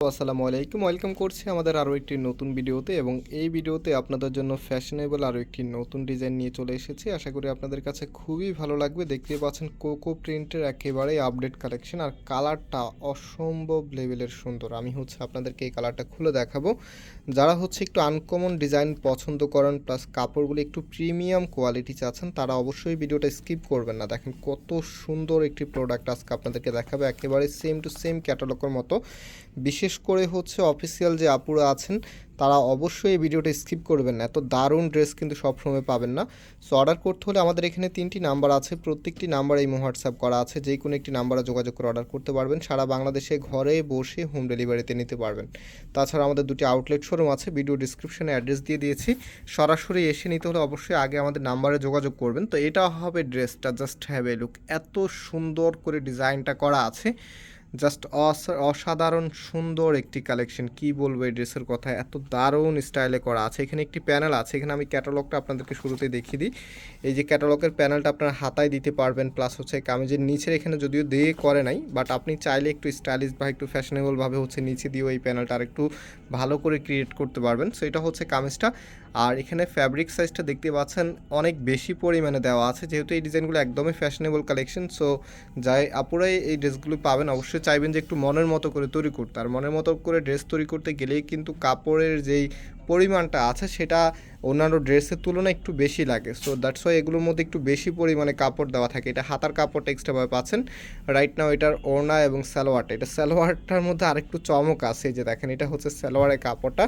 আসসালামু আলাইকুম। ওয়েলকাম করছি আমাদের আরও একটি নতুন ভিডিওতে এবং এই ভিডিওতে আপনাদের জন্য ফ্যাশনেবল আরও একটি নতুন ডিজাইন নিয়ে চলে এসেছি। আশা করি আপনাদের কাছে খুবই ভালো লাগবে। দেখতে পাচ্ছেন কোকো প্রিন্টের একেবারেই আপডেট কালেকশন আর কালারটা অসম্ভব লেভেলের সুন্দর। আমি হচ্ছে আপনাদেরকে এই কালারটা খুলে দেখাবো। যারা হচ্ছে একটু আনকমন ডিজাইন পছন্দ করেন প্লাস কাপড়গুলো একটু প্রিমিয়াম কোয়ালিটি চাচ্ছেন, তারা অবশ্যই ভিডিওটা স্কিপ করবেন না। দেখেন কত সুন্দর একটি প্রোডাক্ট আজকে আপনাদেরকে দেখাবে। একেবারে সেম টু সেম ক্যাটালগের মতো। বিশেষ করে হচ্ছে অফিসিয়াল যে আপুরা আছেন, তারা অবশ্যই এই ভিডিওটা স্কিপ করবেন না। এত দারুণ ড্রেস কিন্তু সবসময় পাবেন না। সো অর্ডার করতে হলে আমাদের এখানে তিনটি নাম্বার আছে, প্রত্যেকটি নাম্বার এই হোয়াটসঅ্যাপ করা আছে। যে কোনো একটি নাম্বারে যোগাযোগ করে অর্ডার করতে পারবেন। সারা বাংলাদেশে ঘরে বসে হোম ডেলিভারিতে নিতে পারবেন। তাছাড়া আমাদের দুটি আউটলেট শোরুম আছে ভিডিও ডিসক্রিপশনে অ্যাড্রেস দিয়ে দিয়েছি। সরাসরি এসে নিতে হলে অবশ্যই আগে আমাদের নাম্বারে যোগাযোগ করবেন। তো এটা হবে ড্রেসটা জাস্ট হ্যাভ এ লুক এত সুন্দর করে ডিজাইনটা করা আছে। জাস্ট অসাধারণ, সুন্দর একটি কালেকশন। কি বলব এই ড্রেসের কথা? এত দারুণ স্টাইলে করা আছে। এখানে একটি প্যানেল আছে। এখানে আমি ক্যাটালগটা আপনাদেরকে শুরুতে দেখিয়ে দিই। এই যে ক্যাটালগের প্যানেলটা আপনার হাতায় দিতে পারবেন। প্লাস হচ্ছে কামিজের নিচের এখানে যদিও দিয়ে করে নাই, বাট আপনি চাইলে একটু স্টাইলিশ বা একটু ফ্যাশনেবলভাবে হচ্ছে নিচে দিয়েও এই প্যানেলটা আর একটু ভালো করে ক্রিয়েট করতে পারবেন। সো এটা হচ্ছে কামিজটা। আর এখানে ফ্যাব্রিক সাইজটা দেখতে পাচ্ছেন, অনেক বেশি পরিমাণে দেওয়া আছে, যেহেতু এই ডিজাইনগুলো একদমই ফ্যাশনেবল কালেকশন সো যাই আপুরাই এই ড্রেসগুলো পাবেন, অবশ্যই চাইবেন যে একটু মনের মতো করে তৈরি করতে। আর মনের মতো করে ড্রেস তৈরি করতে গেলেই কিন্তু কাপড়ের যেই পরিমাণটা আছে, সেটা অন্যান্য ড্রেসের তুলনায় একটু বেশি লাগে। সো দ্যাটস ওয়াই এগুলোর মধ্যে একটু বেশি পরিমাণে কাপড় দেওয়া থাকে। এটা হাতার কাপড়টা এক্সট্রাভাবে পাচ্ছেন। রাইট নাও এটার ওড়না এবং সালোয়ারটা। এটা সালোয়ারটার মধ্যে আরেকটু চমক আছে যে দেখেন, এটা হচ্ছে সালোয়ারের কাপড়টা।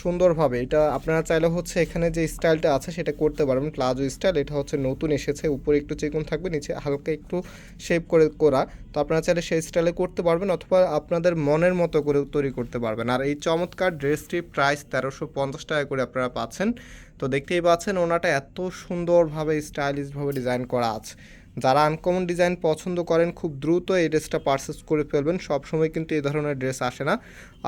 সুন্দরভাবে এটা আপনারা চাইলে হচ্ছে এখানে যে স্টাইলটা আছে সেটা করতে পারবেন। প্লাজো স্টাইল এটা হচ্ছে নতুন এসেছে। উপরে একটু চিকন থাকবে, নিচে হালকা একটু শেপ করে করা। তো আপনারা চাইলে সেই স্টাইলে করতে পারবেন অথবা আপনাদের মনের মতো করে তৈরি করতে পারবেন। আর এই চমৎকার ড্রেসটির প্রাইস তেরোশো পঞ্চাশ টাকা করে আপনারা পাচ্ছেন। তো দেখতেই পাচ্ছেন ওনাটা এত সুন্দরভাবে স্টাইলিশভাবে ডিজাইন করা আছে। যারা আনকমন ডিজাইন পছন্দ করেন, খুব দ্রুত এই ড্রেসটা পারচেস করে ফেলবেন। সবসময় কিন্তু এই ধরনের ড্রেস আসে না।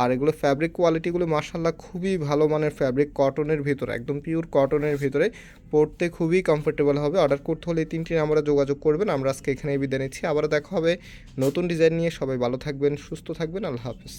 আর এগুলো ফ্যাব্রিক কোয়ালিটিগুলো মার্শাল্লাহ খুবই ভালো মানের ফ্যাব্রিক কটনের ভিতরে, একদম পিওর কটনের ভিতরে। পরতে খুবই কমফোর্টেবল হবে। অর্ডার করতে হলে এই তিনটি নাম্বারে যোগাযোগ করবেন। আমরা আজকে এখানেই বিদায় নিচ্ছি। আবারও দেখা হবে নতুন ডিজাইন নিয়ে। সবাই ভালো থাকবেন, সুস্থ থাকবেন। আল্লাহ হাফিজ।